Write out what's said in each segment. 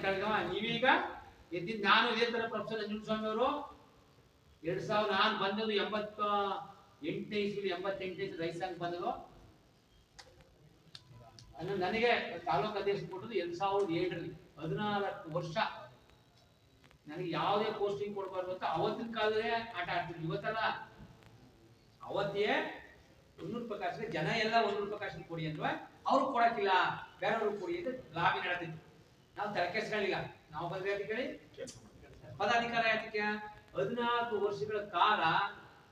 ಕೆಳಗವ ನೀವೀಗ ಎದ್ದಿದ್ದು ನಾನು ಇದೇ ತರ ಪ್ರೊಫೆಸರ್ ನಂಜುಂಡಸ್ವಾಮಿ ಅವರು. ಎರಡ್ ಸಾವಿರ ನಾನು ಬಂದದ್ದು ಎಂಬತ್ತ ಎಂಟನೇ ಇಸ್ವಿ ಎಂಬತ್ತೆಂಟನೇ ಇಸ್ವಿ ರೈತ ಸಂಘ ಬಂದದು ನನಗೆ ತಾಲೂಕು ಅಧ್ಯಕ್ಷ ಕೊಟ್ಟದ್ದು ಎರಡ್ ಸಾವಿರದ ಏಳರಲ್ಲಿ. ಹದಿನಾಲ್ಕು ವರ್ಷ ನನಗೆ ಯಾವುದೇ ಪೋಸ್ಟಿಂಗ್ ಕೊಡಬಾರ್ದು ಅಂತ ಅವತ್ತಿನ ಕಾಲದಲ್ಲೇ ಆಟ ಆಡ್ತಿದ್ವಿ. ಇವತ್ತಲ್ಲ, ಅವತ್ತೇ ಒಂದೂರು ಪ್ರಕಾಶ ಜನ ಎಲ್ಲ ಒಂದೂರು ಪ್ರಕಾಶ ಕೊಡಿ ಅಂದ್ರೆ ಅವ್ರು ಕೊಡಕ್ಕಿಲ್ಲ, ಬೇರೆಯವ್ರಿಗೆ ಕೊಡಿ ಅಂತ ಲಾಬಿ ನಡೆದಿತ್ತು. ನಾವು ತಲೆ ಕೆಡ್ಸ್ಕೊಳ್ಳಿಲ್ಲ ನಾವು ಬಂದ್ರೆ ಅದಕ್ಕೆ ಹೇಳಿ? ಪದಾಧಿಕಾರ ಯಾತಕ್ಕೆ? ಹದಿನಾಲ್ಕು ವರ್ಷಗಳ ಕಾಲ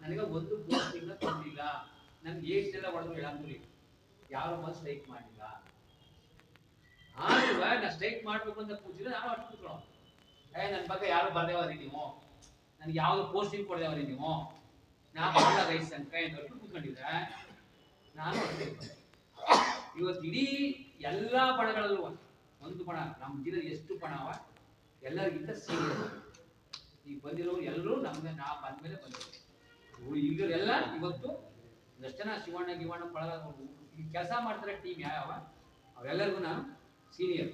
ನನಗೆ ಒಂದು ಪೋಸ್ಟಿಂಗ್ ತಂದಿಲ್ಲ ನನ್ಗೆ ಏಷ್ಟೆಲ್ಲ ಹೊಡೆದು ಹೇಳಂದ್ರಿ ಯಾರು ಬಂದು ಸ್ಟ್ರೈಕ್ ಮಾಡಿಲ್ಲ. ಆದ್ರೂ ನಾ ಸ್ಟ್ರೈಕ್ ಮಾಡ್ಬೇಕು ಅಂತ ಕೂತಿದ್ರೆ ನಾನು ಅಷ್ಟು ಕೂತ್ಕೊಳ್ಳೋ ಏ ನನ್ನ ಬಗ್ಗೆ ಯಾರು ಬರ್ದೇವರಿ ನೀವು? ನನ್ಗೆ ಯಾವ್ದು ಪೋಸ್ಟಿಂಗ್ ಕೊಡ್ದೇವರಿ ನೀವು? ನಾ ಬಹಳ ರೈಸ್ ಅಂತ ಎಂದವರೆಗೂ ಕೂತ್ಕೊಂಡಿದ್ರೆ ನಾನು ಅಷ್ಟೇ. ಇವತ್ತು ಇಡೀ ಎಲ್ಲಾ ಬಣಗಳಲ್ಲೂ ಒಂದು ಪಣ, ನಮ್ಮ ದಿನ ಎಷ್ಟು ಪಣವ ಅವ? ಎಲ್ಲರಿಗಿಂತ ಸೀನಿಯರ್ ಈಗ ಬಂದಿರೋರು ಎಲ್ಲರೂ ನಮ್ಗೆ ನಾ ಬಂದ್ಮೇಲೆ ಬಂದಿರೋ ಇಲ್ಲರೆಲ್ಲ ಇವತ್ತು ಒಂದಷ್ಟು ಜನ ಶಿವಣ್ಣ, ಗಿವಣ್ಣ, ಪಳಗ ಈ ಕೆಲಸ ಮಾಡ್ತಾರೆ ಟೀಮ್ ಯಾವ ಅವರೆಲ್ಲರಿಗೂ ನಾನು ಸೀನಿಯರ್.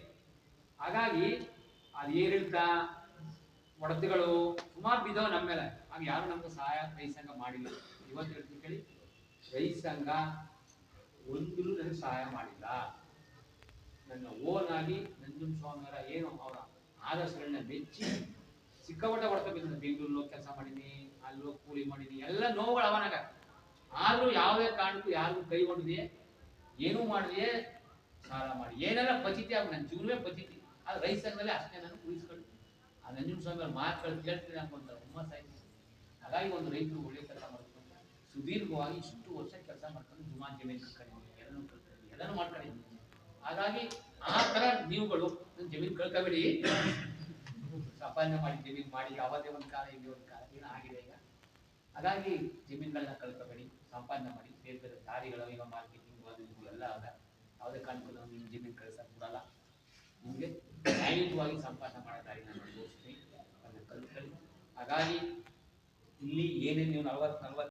ಹಾಗಾಗಿ ಅದು ಏರಿಳಿತ ಒಡತಿಗಳು ಸುಮಾರು ಬಿದ್ದವು ನಮ್ಮ ಮೇಲೆ. ಆಗ ಯಾರು ನಮ್ಗೆ ಸಹಾಯ ರೈತ ಸಂಘ ಮಾಡಿಲ್ಲ. ಇವತ್ತು ಹೇಳ್ತೀನಿ ಕೇಳಿ ರೈತ ಸಂಘ ನನಗೆ ಸಹಾಯ ಮಾಡಿಲ್ಲ. ನನ್ನ ಓನ್ ಆಗಿ ನಂಜುನ್ ಸ್ವಾಮಿಯವರ ಏನು ಅವರ ಆದರ್ಶಗಳನ್ನ ಮೆಚ್ಚಿ ಸಿಕ್ಕಾಪಟ್ಟೆ ಹೊಡ್ತಾ ಬಿದ್ದು ಬೆಂಗಳೂರಲ್ಲಿ ಕೆಲಸ ಮಾಡೀನಿ, ಅಲ್ಲಿ ಕೂಲಿ ಮಾಡೀನಿ, ಎಲ್ಲ ನೋವುಗಳು ಅವನಾಗ ಆದ್ರೂ ಯಾವುದೇ ಕಾರಣಕ್ಕೂ ಯಾರಿಗೂ ಕೈ ಹೊಡೆದಿದೆ ಏನೂ ಮಾಡಿದೆ ಸಾಲ ಮಾಡಿ. ಏನೆಲ್ಲ ಪಚಿತಿ ಆಗ ನನ್ನ ಜೀವನವೇ ಪಚಿತಿ ಆದ್ರೆ ರೈತ ಸಂಘದಲ್ಲಿ ಅಷ್ಟೇ ನಾನು ಉಳಿಸ್ಕೊಂಡು ಆ ನಂಜುನ ಸ್ವಾಮಿ ಅವ್ರ ಮಾತುಗಳು ಕೇಳ್ತೀನಿ ಅಂತ ಹುಮ್ಮಸ್ ಆಯ್ತು. ಹಾಗಾಗಿ ಒಂದು ರೈತರು ಒಳ್ಳೆ ಕೆಲಸ ಮಾಡ್ಕೊಂಡು, ಸುದೀರ್ಘವಾಗಿ ಇಷ್ಟು ವರ್ಷ ಕೆಲಸ ಮಾಡ್ಕೊಂಡು ಜಮೀನು ಎಲ್ಲಾನು ಎಲ್ಲನೂ ಎಲ್ಲನೂ ಮಾಡ್ಕೊಂಡಿದ್ದೀನಿ. ಹಾಗಾಗಿ ಆ ತರ ನೀವುಗಳು ನನ್ನ ಜಮೀನು ಕಳ್ಕೊಬೇಡಿ. ಸಂಪಾದನೆ ಮಾಡಿ ಜಮೀನು ಮಾಡಿ ಅವತ್ತೇ ಒಂದು ಕಾಲ ಇಲ್ಲಿ ಒಂದು ಕಾಲ ಏನೋ ಆಗಿದೆ ಈಗ? ಹಾಗಾಗಿ ಜಮೀನುಗಳನ್ನ ಕಳ್ಕೊಬೇಡಿ, ಸಂಪಾದನೆ ಮಾಡಿ ಬೇರೆ ಬೇರೆ ದಾರಿಗಳು, ಈಗ ಮಾರ್ಕೆಟಿಂಗ್ ಅದು ಇದು ಎಲ್ಲ ಅದ. ಯಾವುದೇ ಕಾರಣಕ್ಕೂ ನಾವು ನಿಮ್ಮ ಜಮೀನು ಕಳ್ಸಕ್ ಬಿಡಲ್ಲ ನಿಮಗೆ ನ್ಯಾಯಯುತವಾಗಿ ಸಂಪಾದನೆ ಮಾಡೋ ದಾರಿ ನಾನು ತೋರಿಸ್ತೀನಿ. ಅದನ್ನು ಕಲ್ತ್ಕೊಳ್ಳಿ ಹಾಗಾಗಿ ಇಲ್ಲಿ ಏನೇನು ನೀವು ನಲವತ್ತು ನಲವತ್ತು